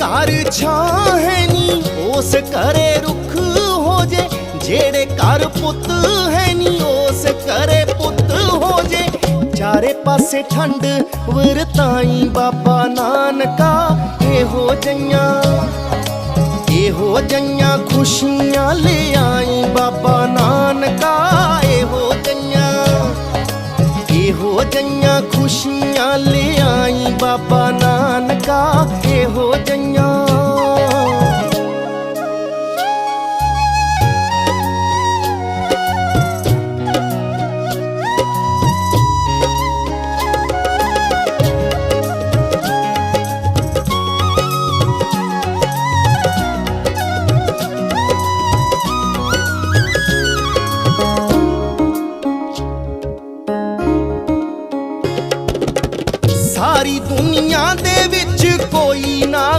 Car छाहनी, ओस करे रुख हो जे जेड़े कार पुत हैनी, ओस करे पुत हो जे। चारे पासे ठंड वरताई बाबा नानका ए हो जइया ए हो जइया खुशियाँ ले आई बाबा नानका ए हो जइया ए हो जइया खुशियाँ ले आई बाबा नानका ए हो जइया ਸਾਰੀ ਦੁਨੀਆ ਦੇ ਵਿੱਚ ਕੋਈ ਨਾ